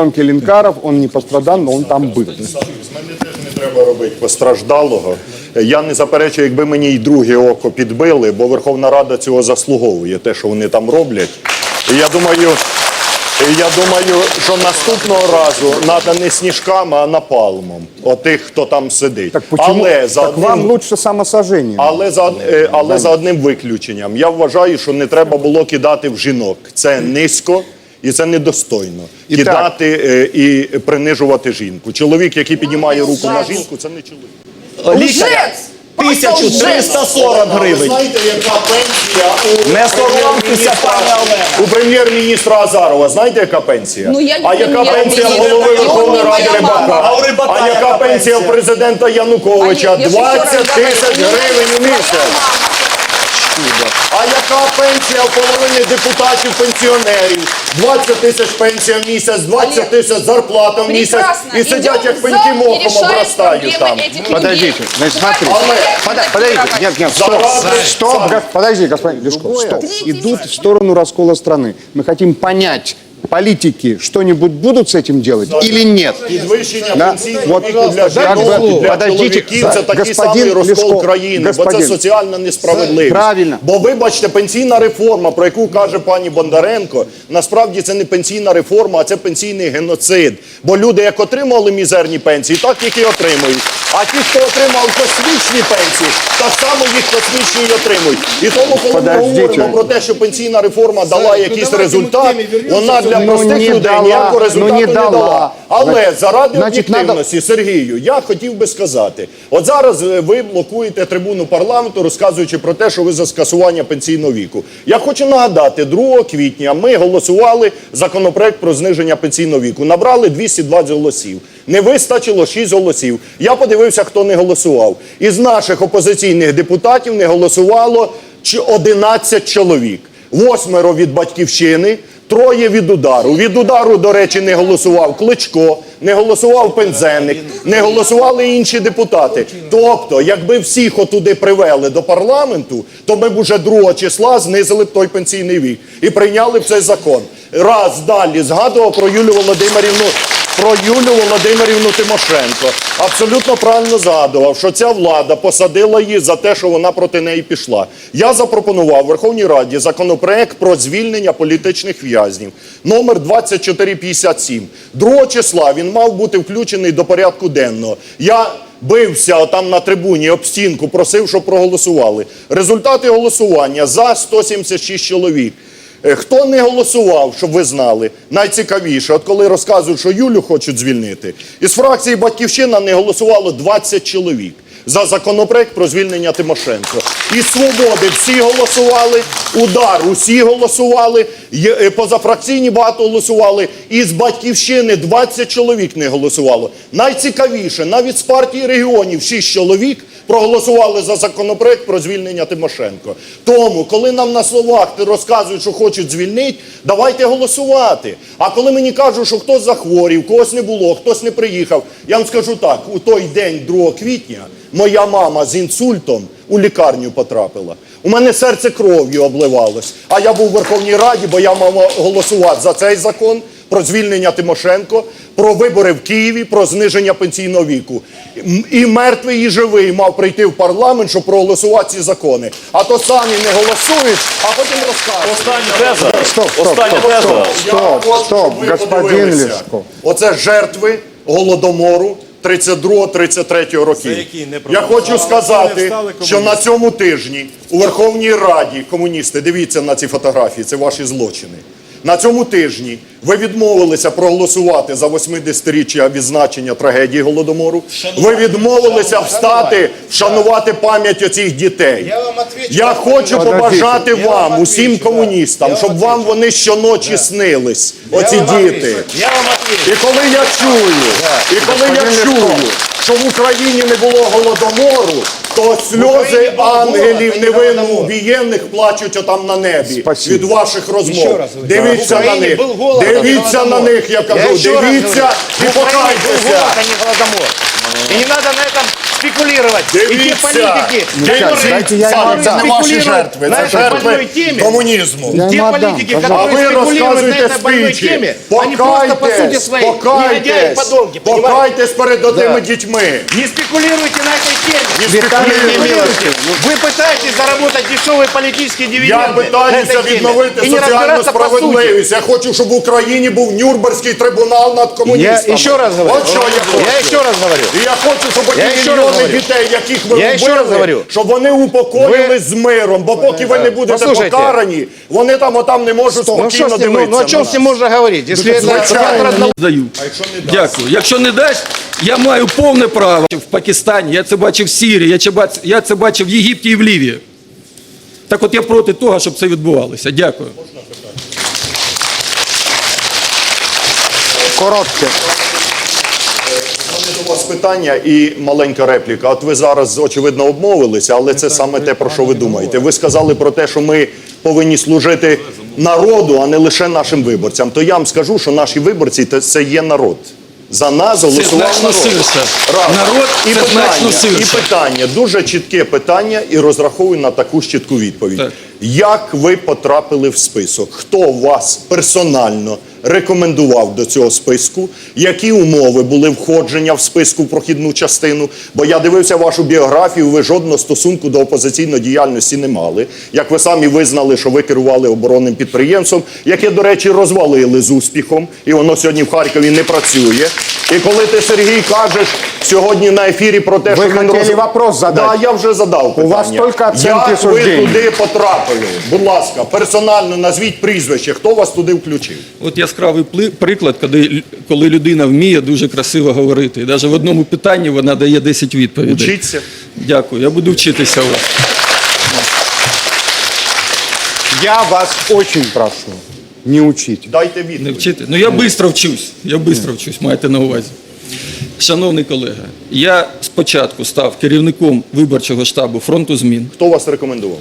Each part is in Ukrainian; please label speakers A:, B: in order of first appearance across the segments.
A: съемки линкаров, он не пострадал, но он там был.
B: З мене теж не треба робити постраждалого. Я не заперечую, якби мені й друге око підбили, бо Верховна Рада цього заслуговує, те, що вони там роблять. І я думаю, я думаю, що наступного разу треба не сніжками, а напалмом. Отих, хто там сидить.
A: Так почему?
B: Але за
A: так вам лучше самосожжение.
B: але за, е, але за одним виключенням. Я вважаю, що не треба було кидати в жінок. Це низько і це недостойно.
A: І
B: кидати е, і принижувати жінку. Чоловік, який піднімає руку на жінку, це не чоловік.
C: Лікаря 1340
B: Ви
C: гривень.
B: знаєте, яка пенсія у
C: Не соромтеся, пане Олене.
B: у прем'єр-міністра Азарова? Знаєте, яка пенсія?
D: Ну, я
B: а яка пенсія голови Верховної Ради Рибака?
C: А у Рибака
B: А яка
C: яка
B: пенсія президента Януковича?
D: А я- я
B: 20 тисяч гривень у місяць
D: мама.
B: А яка пенсія у половини депутатів пенсіонерів? 20 тисяч пенсія в місяць, 20
D: Олег,
B: тисяч зарплата в місяць.
D: Прекрасно.
B: І сидять як
D: Идем в
B: пеньки
D: зал и
B: мохом
D: решаем
B: обростають
D: проблемы
B: там.
D: этих людей.
A: Подождите, значит,
D: Давайте
A: смотрите.
D: проект
A: Пода- подождите,
D: датировать.
A: нет, нет, стоп,
B: Заради-
A: стоп,
B: Сам.
A: гос- подожди, господин Лешков, стоп. Идут в сторону раскола страны. Мы хотим понять, политики что-нибудь будут с этим делать или нет?
B: Підвищення
A: Да. Вот,
B: для
A: как
B: жінок, для
A: подождите,
B: чоловіків це такий
A: господин
B: самий розкол країни, бо це
A: господин.
B: соціальна несправедливість.
A: Правильно.
B: Бо вибачте, пенсійна реформа, про яку каже пані Бондаренко, насправді це не пенсійна реформа, а це пенсійний геноцид. Бо люди як отримували мізерні пенсії, так їх і отримують. А ті, хто отримав космічні пенсії, так само їх космічні і отримують. І тому, коли ми говоримо про те, що пенсійна реформа дала якийсь результат, вона для
A: Ну,
B: простих
A: не
B: людей
A: дала,
B: ніякого
A: ну,
B: результату
A: не
B: не
A: дала.
B: дала. Але заради
A: значить, надо-
B: Сергію, я хотів би сказати: от зараз е, ви блокуєте трибуну парламенту, розказуючи про те, що ви за скасування пенсійного віку. Я хочу нагадати, 2 квітня ми голосували законопроект про зниження пенсійного віку. Набрали 220 голосів. Не вистачило 6 голосів. Я подивився, хто не голосував. Із наших опозиційних депутатів не голосувало чи 11 чоловік. Восьмеро від батьківщини, Троє від удару. Від удару, до речі, не голосував Кличко, не голосував Пензенник, не голосували інші депутати. Тобто, якби всіх отуди привели до парламенту, то ми б уже 2 числа знизили б той пенсійний вік і прийняли б цей закон. Раз далі згадував про Юлію Володимирівну. Про Юлю Володимирівну Тимошенко абсолютно правильно згадував, що ця влада посадила її за те, що вона проти неї пішла. Я запропонував Верховній Раді законопроект про звільнення політичних в'язнів номер 2457. 2 числа він мав бути включений до порядку денного. Я бився там на трибуні об стінку, просив, щоб проголосували. Результати голосування за 176 чоловік. Е, Хто не голосував, щоб ви знали, найцікавіше, от коли розказують, що Юлю хочуть звільнити, із фракції Батьківщина не голосувало 20 чоловік за законопроект про звільнення Тимошенко. Із свободи всі голосували, удар усі голосували, е, позафракційні багато голосували. Із батьківщини 20 чоловік не голосувало. Найцікавіше, навіть з партії регіонів 6 чоловік проголосували за законопроект про звільнення Тимошенко. Тому, коли нам на словах розказують, що хочуть звільнити, давайте голосувати. А коли мені кажуть, що хтось захворів, когось не було, хтось не приїхав, я вам скажу так: у той день, 2 квітня, моя мама з інсультом у лікарню потрапила. У мене серце кров'ю обливалось. А я був у Верховній Раді, бо я мав голосувати за цей закон про звільнення Тимошенко, про вибори в Києві, про зниження пенсійного віку. І мертвий, і живий мав прийти в парламент, щоб проголосувати ці закони. А то самі не голосують, а потім розказують.
C: Остання теза.
A: Стоп, стоп,
C: Остання
A: стоп,
C: теза.
A: стоп.
B: Я
A: Стоп,
B: хочу,
A: стоп,
B: щоб ви подивилися. Оце жертви голодомору 32-33 років. Я хочу сказати, що на цьому тижні у Верховній Раді комуністи, дивіться на ці фотографії, це ваші злочини. На цьому тижні ви відмовилися проголосувати за 80-річчя відзначення трагедії голодомору. Ви відмовилися встати, вшанувати пам'ять оцих дітей.
E: Я вам.
B: Я хочу побажати
E: Я вам
B: вам, усім комуністам,
E: Я
B: щоб
E: вам
B: вам вони щоночі снились, оці діти.
E: Я вам.
B: І коли я чую, і коли я чую, що в Україні не було голодомору, то сльози ангелів
E: не
B: невинно убієнних плачуть отам на небі
A: Спасибо.
B: від ваших розмов.
E: раз.
B: Дивіться на них, дивіться на них, я кажу, дивіться і покайтеся.
E: голод, голодомор. И не надо на этом
D: спекулировать. И те
B: Дивіться,
D: политики,
A: сейчас,
D: которые
A: дайте я
B: Саме
A: ему
B: це не ваші
D: спекулируют
B: жертви,
D: на
B: це
D: этой
B: жертви
D: больной теме,
B: комунізму.
A: Я
D: те
A: ему отдам,
D: политики,
A: пожалуйста.
B: А
D: которые
B: ви
D: спекулируют на
B: розказуєте
D: этой больной
B: спичі.
D: теме, они просто по сути своей негодяи и подонки, понимаете?
B: покайтесь перед отими дітьми.
D: Не спекулируйте на этой теме.
B: Не
D: Не
B: спекулируйте.
D: спекулируйте. Вы пытаетесь заработать дешевые политические
B: Я
D: дивиденды на
B: питаюся
D: этой теме.
B: відновити
D: И не
B: соціальну
D: разбираться по сути.
B: справедливість. Я хочу, щоб в Україні був Нюрнберзький трибунал над комуністами.
D: Я еще раз говорю.
B: От що я хочу.
D: Я еще раз говорю.
B: І я хочу, щоб
D: Я
B: ті
D: ще раз
B: мільйони
D: говорю.
B: дітей, яких ви
D: Я ще раз
B: вбили, щоб вони упокоїли з миром. Бо поки ви не будете
D: Послухайте.
B: покарані, вони там отам не можуть
D: Ну,
B: спокійно
D: что с ним, ну,
B: дивитися.
D: ну о чем
B: на
D: с ним
B: нас.
D: можно говорить? Если это
B: звичайно.
D: театр
E: Даю. Дякую. Якщо не дасть, я маю повне право в Пакистані, я це бачив в Сирії, я це бачив, я це бачив в Єгипті і в Лівії. Так от я проти того, щоб це відбувалося. Дякую.
A: Коротке.
B: У вас питання і маленька репліка. От ви зараз очевидно обмовилися, але це саме те, про що ви думаєте. Ви сказали про те, що ми повинні служити народу, а не лише нашим виборцям. То я вам скажу, що наші виборці це- це є народ. За нас голосував народ. Раз.
E: Народ
B: і
E: це
B: питання. І питання, дуже чітке питання, і розраховую на таку ж чітку відповідь.
E: Так.
B: Як ви потрапили в список? Хто вас персонально рекомендував до цього списку? Які умови були входження в списку в прохідну частину? Бо я дивився вашу біографію, ви жодного стосунку до опозиційної діяльності не мали. Як ви самі визнали, що ви керували оборонним підприємством, яке, до речі, розвалили з успіхом, і воно сьогодні в Харкові не працює. І коли ти, Сергій, кажеш сьогодні на ефірі про те,
A: Ви
B: що він
A: хотіли вопрос задати?
B: Да, я вже задав питання.
A: вас тільки оцінки
B: Як ви туди потрапили? Будь ласка, персонально назвіть прізвище, хто вас туди включив?
E: От яскравий приклад, коли, коли людина вміє дуже красиво говорити. І навіть в одному питанні вона дає 10 відповідей.
B: Учіться.
E: Дякую. Я буду вчитися у вас.
A: Я вас очень прошу, не учить.
B: Дайте
E: Не вчити. Ну я швидко вчусь. Я швидко вчусь, маєте на увазі. Шановний колега, я спочатку став керівником виборчого штабу фронту змін.
B: Хто вас рекомендував?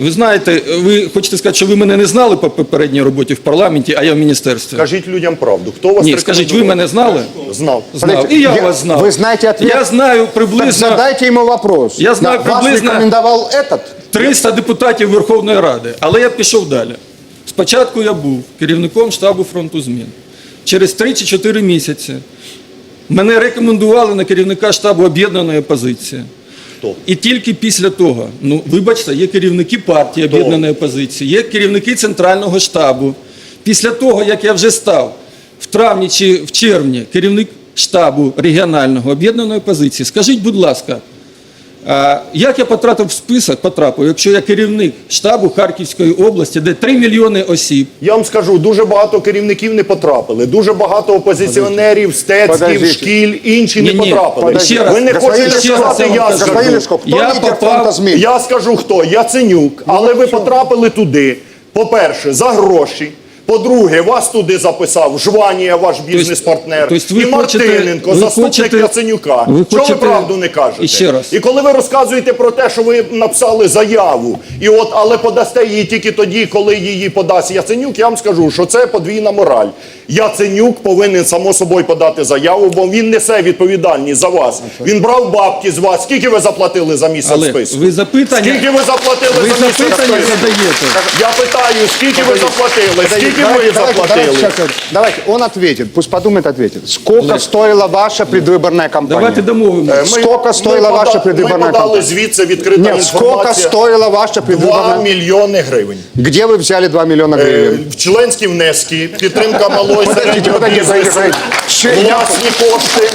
E: Ви знаєте, ви хочете сказати, що ви мене не знали по попередній роботі в парламенті, а я в міністерстві.
B: Кажіть людям правду. Хто вас
E: Ні, скажіть, ви мене знали?
B: знав?
E: Знав. І я,
A: я-
E: вас знав.
A: ви знаєте ответ?
E: Я знаю
A: Так задайте ему вопрос.
E: Я знаю
A: Да, Вас
E: приблизно-
A: этот?
E: 300 депутатів Верховної Ради, але я пішов далі. Спочатку я був керівником штабу фронту змін. Через 3 чи 4 місяці мене рекомендували на керівника штабу об'єднаної опозиції.
B: Хто?
E: І тільки після того, ну вибачте, є керівники партії об'єднаної опозиції, є керівники центрального штабу. Після того, як я вже став в травні чи в червні керівник штабу регіонального об'єднаної опозиції, скажіть, будь ласка, як я потрапив в список, потрапив, якщо я керівник штабу Харківської області, де 3 мільйони осіб,
B: Я вам скажу, дуже багато керівників не потрапили. Дуже багато опозиціонерів, стецьків, шкіль, інші не потрапили.
E: ще раз,
B: Ви не хочете сказати,
E: я
B: скажу.
E: Я
A: СМИ?
B: Я скажу хто? Яценюк. Але ви потрапили туди, по-перше, за гроші. По-друге, вас туди записав Жванія, ваш бізнес-партнер,
E: тобто ви
B: і Мартиненко,
E: ви
B: заступник
E: хочете-
B: Яценюка.
E: ви
B: Чого
E: хочете-
B: ви правду не кажете?
E: І ще раз.
B: І коли ви розказуєте про те, що ви написали заяву, і от, але подасте її тільки тоді, коли її подасть Яценюк, я вам скажу, що це подвійна мораль. Яценюк повинен само собою подати заяву, бо він несе відповідальність за вас. Він брав бабки з вас. Скільки ви заплатили за місце в
E: але
B: списку?
E: ви запитання,
B: Скільки ви заплатили
E: ви
B: за місце в
E: запитання
B: списку?
E: задаєте.
B: Я питаю, скільки ви заплатили? Скільки
A: Давайте-
B: ви
A: давайте- давайте
B: заплатили?
A: сейчас, давайте, он ответит, пусть подумает, ответит. Сколько стоила ваша предвыборная кампания?
E: Давайте домовимося.
B: Е, ми-
A: Сколько стоила
B: ми
A: ваша
B: пода-
A: предвыборная
B: Ми подали
A: кампания?
B: звідси відкрита
A: Нет, сколько
B: інформація.
A: стоила ваша
B: 2
A: предвыборная
B: мільйони гривень.
A: Где вы взяли 2 миллиона
B: Е,
A: гривен?
B: в членські внески, підтримка малої
A: Подождите,
B: середнього
A: подождите,
B: бізнесу,
A: подождите. Ще я-
B: власні кошти.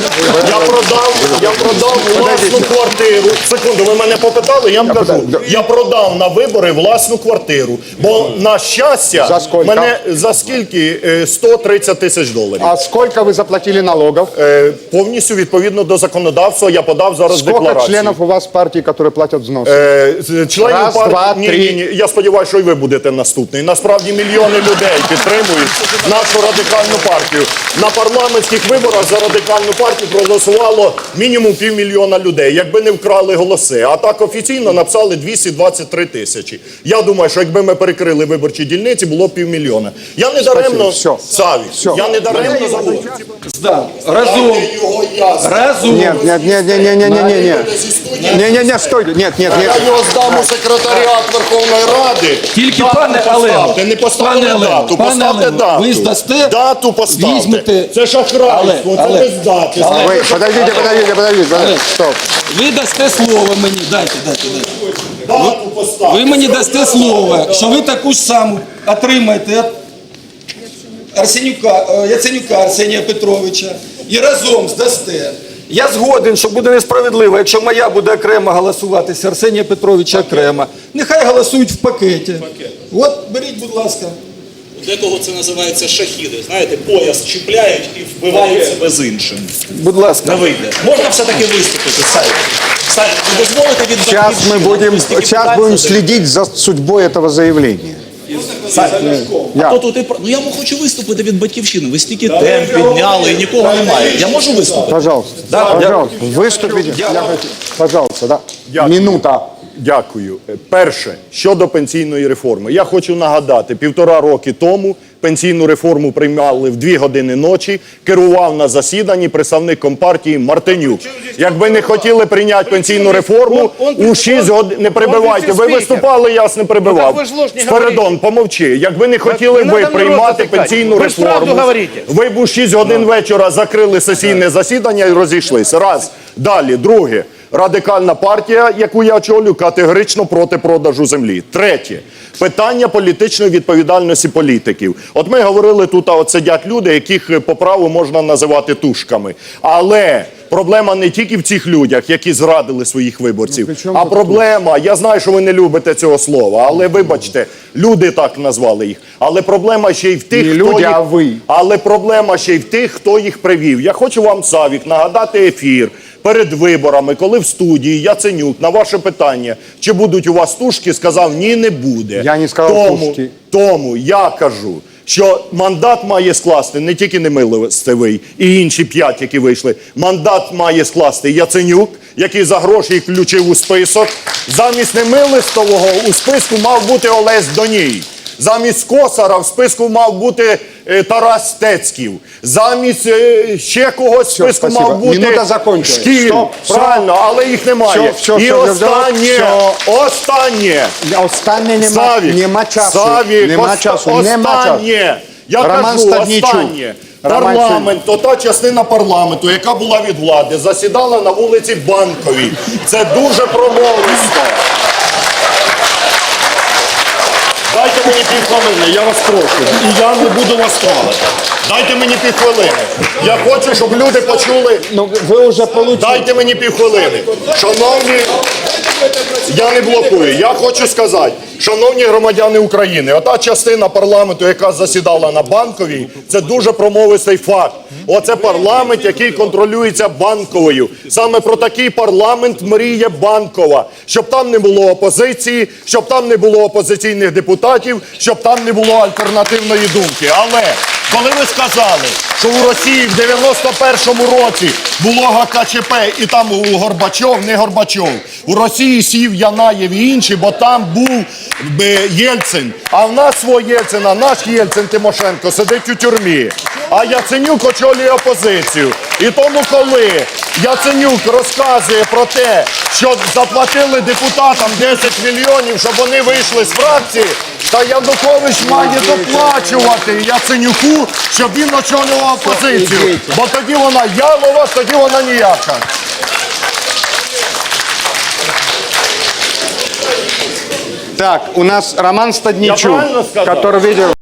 B: Я продав, я продав власну квартиру. Секунду, ви мене попитали, я вам кажу.
A: подожди.
B: Я продав на вибори власну квартиру. Бо на щастя,
A: За скільки?
B: мене за скільки? Е, 130 тисяч доларів.
A: А сколько вы заплатили налогов?
B: Е, Повністю відповідно до законодавства я подав зараз
A: Сколько
B: декларацію.
A: членов у вас партии, которые платят взносы?
B: Е, з- Членів
A: Раз,
B: партії
A: два,
B: ні,
A: три.
B: ні, ні. Я сподіваюся, що і ви будете наступний. Насправді мільйони людей підтримують нашу радикальну партію. На парламентських виборах за радикальну партію проголосувало мінімум півмільйона людей, якби не вкрали голоси. А так офіційно написали 223 тисячі. Я думаю, що якби ми перекрили виборчі дільниці, було б півмільйона. Я не даремно
A: Все.
B: Саві.
A: Все.
B: Я не даремно забув. Разум.
E: Разум.
A: Нет, нет, нет, нет, нет, нет, нет, нет. Не, не, не, стой. Нет, нет, нет.
B: Я його здам у секретаріат Верховної Ради.
E: Тільки пане Олег,
B: не поставте
E: пане
B: дату,
E: пане
B: поставте дату.
E: ви здасте Да,
B: дату поставте.
E: візьмете-
B: Це шахрайство,
E: Але-
B: це
E: але-
B: без
E: але-
A: Вы, подождите, подождите, подождите, подождите. Стоп.
E: Ви дасте слово мені. Дайте, дайте, дайте.
B: дату поставте.
E: Ви мені дасте слово, що ви таку ж саму отримаєте від Арсенюка, е, Яценюка Арсенія Петровича і разом здасте. Я згоден, що буде несправедливо, якщо моя буде окремо голосуватися, Арсенія Петровича окремо. Нехай голосують в пакеті. От, беріть, будь ласка.
F: Декого це називається шахіди. Знаєте, пояс чіпляють і вбивають себе з іншим.
E: Будь ласка.
F: Не вийде. Можна все-таки виступити, Сай. Сай, ви дозволите від
A: Сейчас мы
F: «Батьківщини»
A: будем,
F: стільки
A: сейчас
F: питань
A: будем
F: задати?
A: следить за судьбой этого заявления.
F: Сай,
A: Я.
F: а то тут і про- ну я хочу виступити від батьківщини. Ви стільки тем підняли і нікого немає. Я можу виступити?
A: Пожалуйста, пожалуйста, выступите. Я хочу- Пожалуйста, да.
B: Дякую.
A: Минута.
B: Дякую. Е, Перше, щодо пенсійної реформи. Я хочу нагадати, півтора роки тому пенсійну реформу приймали в дві години ночі, керував на засіданні представник компартії Мартинюк. Якби не хотіли прийняти пенсійну реформу, у 6 годин, не перебивайте, ви виступали, я вас не.
D: Ну,
B: Спиридон,
D: говорите.
B: помовчи. Якби не хотіли ви приймати пенсійну реформу, ви б у 6 годин вечора закрили сесійне засідання і розійшлися. Раз. Далі. Друге. Радикальна партія, яку я очолю, категорично проти продажу землі. Третє. Питання політичної відповідальності політиків. От ми говорили тут, а от сидять люди, яких е, по праву можна називати тушками. Але проблема не тільки в цих людях, які зрадили своїх виборців,
A: чому
B: а проблема, я знаю, що ви не любите цього слова, але вибачте, люди так назвали їх. Але проблема ще й в тих,
A: Не
B: хто
A: люди,
B: їх...
A: а ви.
B: Але проблема ще й в тих, хто їх привів. Я хочу вам, Савік, нагадати ефір перед виборами, коли в студії Яценюк на ваше питання, чи будуть у вас тушки, сказав, ні, не буде.
A: Я не сказав
B: тому,
A: тушки.
B: Тому я кажу, що мандат має скласти не тільки Немилостивий і інші п'ять, які вийшли. Мандат має скласти Яценюк, який за гроші включив у список. Замість Немилистового у списку мав бути Олесь Доній. Замість Косара в списку мав бути е, Тарас Стецьків. Замість е, ще когось в списку
A: спасибо.
B: мав бути. Шкіль.
A: Стоп, все.
B: Правильно, але їх немає.
A: Все, все,
B: І
A: все,
B: останнє,
A: все.
B: останнє.
A: Останнє нема, нема часу.
B: Савік,
A: нема
B: оста-
A: часу.
B: Останнє. Я
A: Роман
B: кажу,
A: Стаднійчук.
B: останнє. Парламент, то та частина парламенту, яка була від влади, засідала на вулиці Банковій. Це дуже промовисто. Дайте мені півхвилини, я вас прошу. І я не буду вас хвалити. Дайте мені півхвилини. Я хочу, щоб люди почули.
A: Ну, ви вже получили.
B: Дайте мені півхвилини. Шановні, я не блокую. Я хочу сказати, шановні громадяни України, ота частина парламенту, яка засідала на банковій, це дуже промовистий факт. Оце парламент, який контролюється банковою. Саме про такий парламент мріє банкова, щоб там не було опозиції, щоб там не було опозиційних депутатів, щоб там не було альтернативної думки. Але коли ви сказали, що у Росії в 91-му році було ГКЧП і там у Горбачов, не Горбачов, у Росії сів Янаєв і інші, бо там був е, Єльцин. А в нас свого Єльцина, наш Єльцин Тимошенко сидить у тюрмі. А Яценюк очолює опозицію. І тому, коли Яценюк розказує про те, що заплатили депутатам 10 мільйонів, щоб вони вийшли з фракції, та Янукович має доплачувати Яценюку, щоб він очолював опозицію. Бо тоді вона ялова, тоді вона ніяка.
A: Так, у нас Роман
B: Я
A: Стадничук,
B: правильно сказав?
A: который видел...